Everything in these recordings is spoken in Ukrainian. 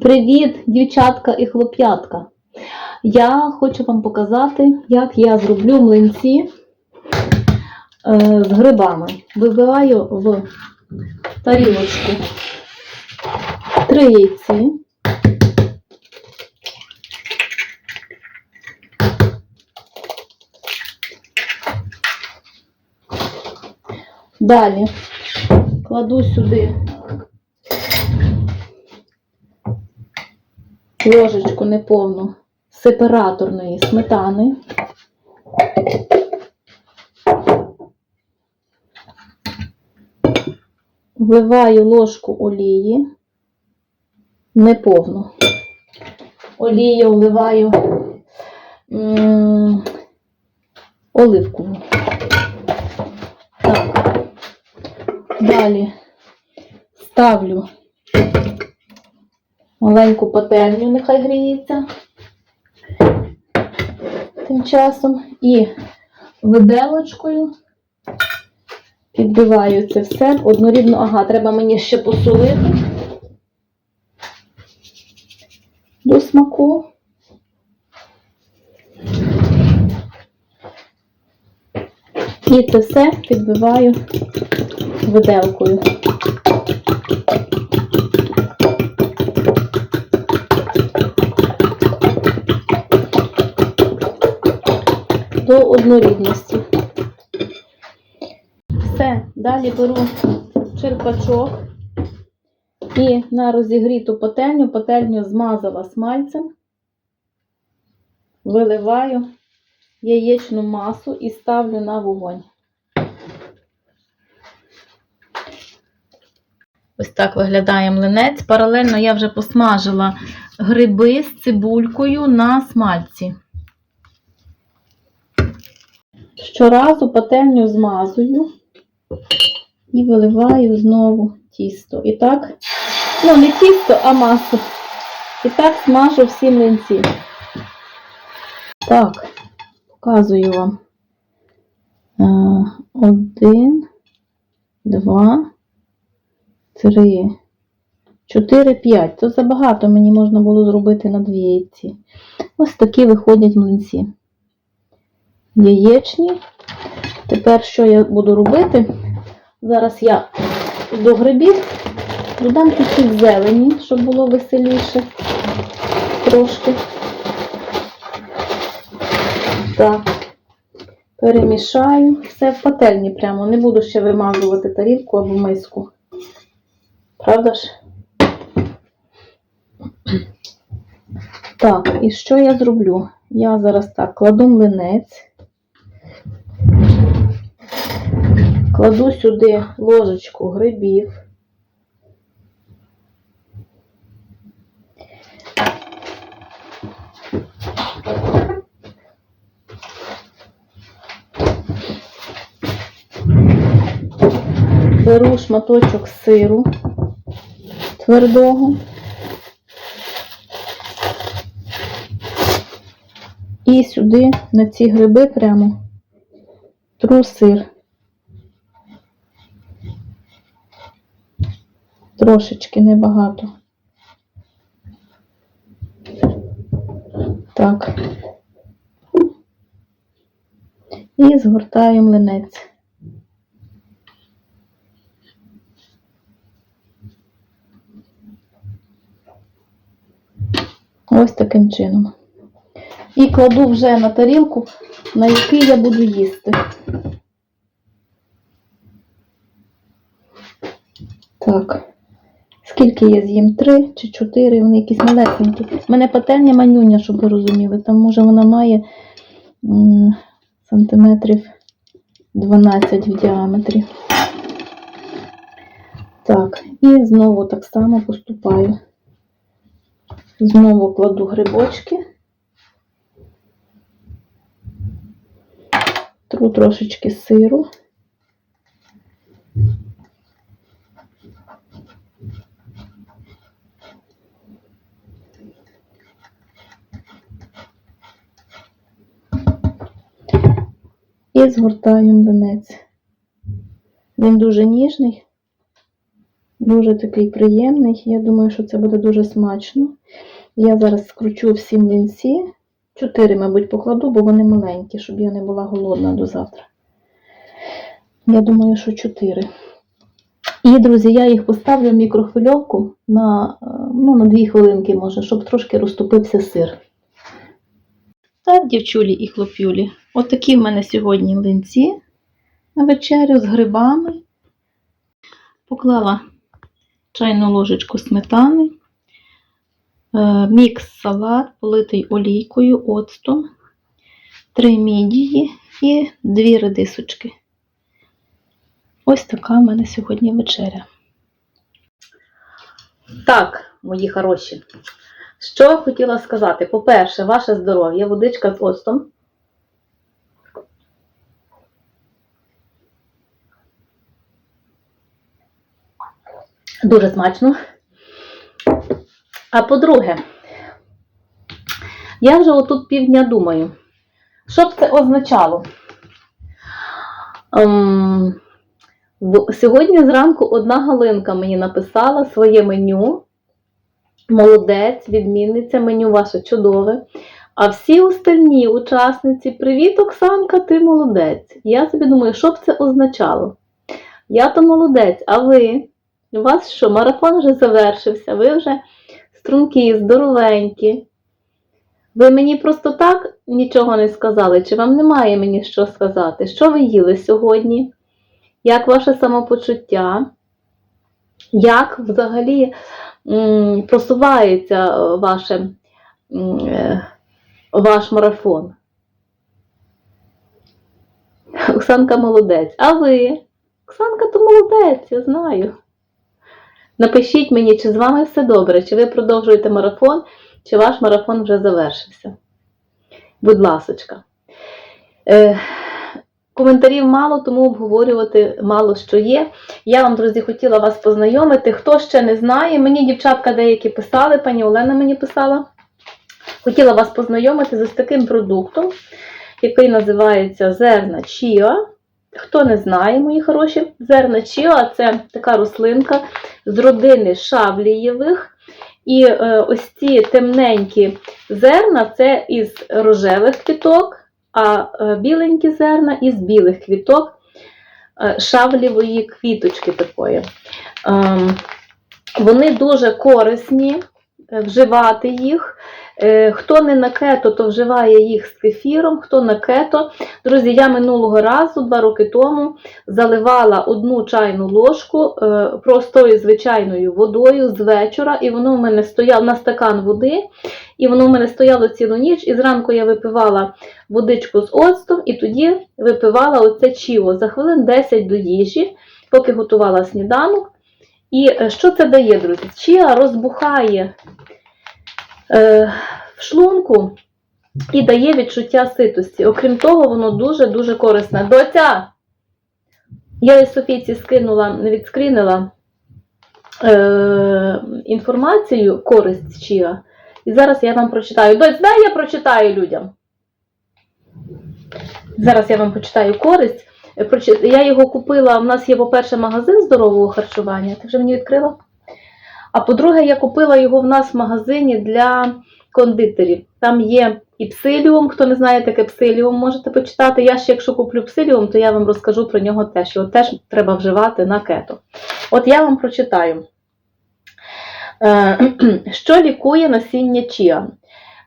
Привіт, дівчатка і хлоп'ятка! Я хочу вам показати, як я зроблю млинці е, з грибами. Вибиваю в тарілочку три яйці. Далі кладу сюди ложечку неповну сепараторної сметани. Вливаю ложку олії неповну. Олію вливаю м, оливкову. Так. Далі ставлю маленьку пательню, нехай гріється тим часом. І виделочкою підбиваю це все однорідно. Ага, треба мені ще посолити до смаку. І це все підбиваю виделкою. До однорідності. Все, далі беру черпачок і на розігріту пательню, пательню змазала смальцем, виливаю яєчну масу і ставлю на вогонь. Ось так виглядає млинець. Паралельно я вже посмажила гриби з цибулькою на смальці. Щоразу пательню змазую і виливаю знову тісто. І так, ну не тісто, а масу. І так смажу всі млинці. Так, показую вам. Один, два, три, чотири, п'ять. То забагато мені можна було зробити на дві яйці. Ось такі виходять млинці яєчні. Тепер що я буду робити? Зараз я до грибів додам чуть-чуть зелені, щоб було веселіше трошки. Так, перемішаю. Все в пательні прямо. Не буду ще вимазувати тарілку або миску. Правда ж? Так, і що я зроблю? Я зараз так кладу млинець. Кладу сюди ложечку грибів. Беру шматочок сиру твердого. І сюди на ці гриби прямо тру сир. Трошечки небагато. Так. І згортаю млинець. Ось таким чином. І кладу вже на тарілку, на який я буду їсти. Так. Скільки я з'їм? Три чи чотири, вони якісь малесенькі. У мене пательня манюня, щоб ви розуміли. Там, може, вона має сантиметрів 12 в діаметрі. Так, і знову так само поступаю. Знову кладу грибочки. Тру трошечки сиру. І згортаю млинець. Він дуже ніжний. Дуже такий приємний. Я думаю, що це буде дуже смачно. Я зараз скручу всі млинці. Чотири, мабуть, покладу, бо вони маленькі, щоб я не була голодна до завтра. Я думаю, що чотири. І, друзі, я їх поставлю в мікрохвильовку на, е, ну, на дві хвилинки, може, щоб трошки розтопився сир. Так, дівчулі і хлоп'юлі, от такі в мене сьогодні млинці на вечерю з грибами. Поклала чайну ложечку сметани, е, мікс салат, политий олійкою, оцтом, три мідії і дві редисочки. Ось така в мене сьогодні вечеря. Так, мої хороші. Що хотіла сказати? По-перше, ваше здоров'я, водичка з оцтом. Дуже смачно. А по-друге, я вже отут півдня думаю, що б це означало? Ем, сьогодні зранку одна Галинка мені написала своє меню. Молодець, відмінниця, меню ваше чудове. А всі остальні учасниці, привіт, Оксанка, ти молодець. Я собі думаю, що б це означало? Я то молодець, а ви? У вас що, марафон вже завершився, ви вже стрункі, здоровенькі. Ви мені просто так нічого не сказали, чи вам немає мені що сказати? Що ви їли сьогодні? Як ваше самопочуття? Як взагалі просувається е, ваше, е, ваш марафон? Оксанка молодець. А ви? Оксанка то молодець, я знаю. Напишіть мені, чи з вами все добре, чи ви продовжуєте марафон, чи ваш марафон вже завершився. Будь ласочка. Е, коментарів мало, тому обговорювати мало що є. Я вам, друзі, хотіла вас познайомити. Хто ще не знає, мені дівчатка деякі писали, пані Олена мені писала. Хотіла вас познайомити з таким продуктом, який називається зерна чіа. Хто не знає, мої хороші, зерна чіа це така рослинка з родини шавлієвих. І е, ось ці темненькі зерна це із рожевих квіток, а е, біленькі зерна із білих квіток е, шавлівої квіточки такої. Ем, Вони дуже корисні, вживати їх. Е, Хто не на кето, то вживає їх з кефіром, хто на кето. Друзі, я минулого разу, два роки тому, заливала одну чайну ложку е, простою звичайною водою з вечора, і воно в мене стояло на стакан води, і воно в мене стояло цілу ніч. І зранку я випивала водичку з оцтом, і тоді випивала оце чіво за хвилин 10 до їжі, поки готувала сніданок. І е, що це дає, друзі? Чіа розбухає е, в шлунку і дає відчуття ситості. Окрім того, воно дуже-дуже корисне. Доця! Я із Софійці скинула, відскрінила е, інформацію, користь чия. І зараз я вам прочитаю. Доць, дай я прочитаю людям. Зараз я вам почитаю користь. Е, Я його купила. У нас є, по-перше, магазин здорового харчування. Ти вже мені відкрила? А по-друге, я купила його в нас в магазині для кондитерів. Там є і псиліум. Хто не знає таке псиліум, можете почитати. Я ще, якщо куплю псиліум, то я вам розкажу про нього теж. Його теж треба вживати на кето. От я вам прочитаю. Е, Що лікує насіння чіа?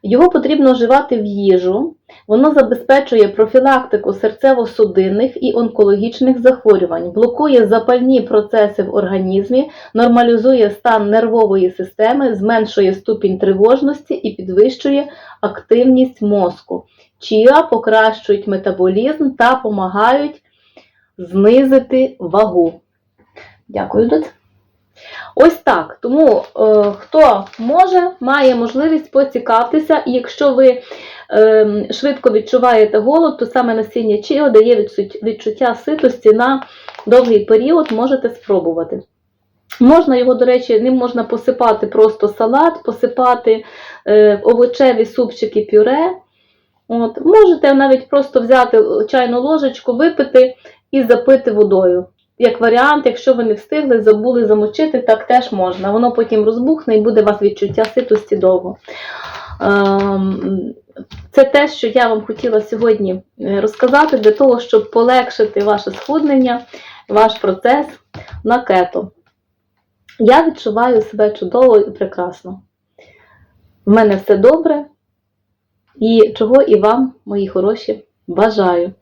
Його потрібно вживати в їжу. Воно забезпечує профілактику серцево-судинних і онкологічних захворювань, блокує запальні процеси в організмі, нормалізує стан нервової системи, зменшує ступінь тривожності і підвищує активність мозку. Чіа покращують метаболізм та допомагають знизити вагу. Дякую, Доць. Ось так. Тому е, хто може, має можливість поцікавитися, і якщо ви е, швидко відчуваєте голод, то саме насіння чіо дає відчуття ситості на довгий період, можете спробувати. Можна його, до речі, ним можна посипати просто салат, посипати е, овочеві супчики пюре. От. Можете навіть просто взяти чайну ложечку, випити і запити водою. Як варіант, якщо ви не встигли, забули замочити, так теж можна. Воно потім розбухне і буде у вас відчуття ситості довго. Ем, Це те, що я вам хотіла сьогодні е, розказати для того, щоб полегшити ваше схуднення, ваш процес на кето. Я відчуваю себе чудово і прекрасно. В мене все добре. І чого і вам, мої хороші, бажаю.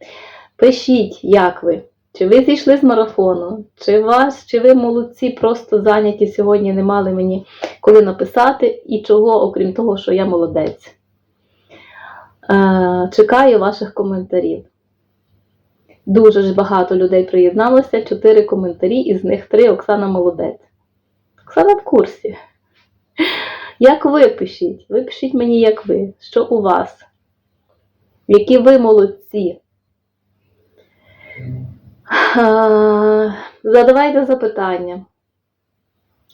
Пишіть, як ви. Чи ви зійшли з марафону, чи вас, чи ви молодці, просто зайняті сьогодні не мали мені коли написати, і чого, окрім того, що я молодець. Е, чекаю ваших коментарів. Дуже ж багато людей приєдналося, чотири коментарі, із них три Оксана молодець. Оксана в курсі. Як ви пишіть? Ви пишіть мені, як ви, що у вас? Які ви молодці? А, Задавайте запитання,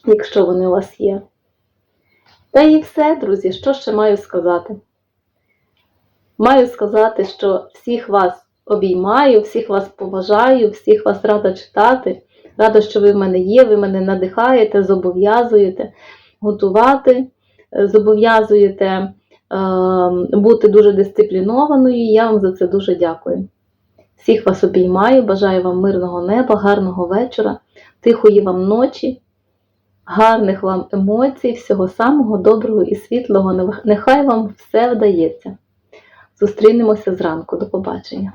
якщо вони у вас є. Та і все, друзі, що ще маю сказати? Маю сказати, що всіх вас обіймаю, всіх вас поважаю, всіх вас рада читати. Рада, що ви в мене є, ви мене надихаєте, зобов'язуєте готувати, е, зобов'язуєте е, бути дуже дисциплінованою. Я вам за це дуже дякую. Всіх вас обіймаю, бажаю вам мирного неба, гарного вечора, тихої вам ночі, гарних вам емоцій, всього самого доброго і світлого. Нехай вам все вдається. Зустрінемося зранку. До побачення.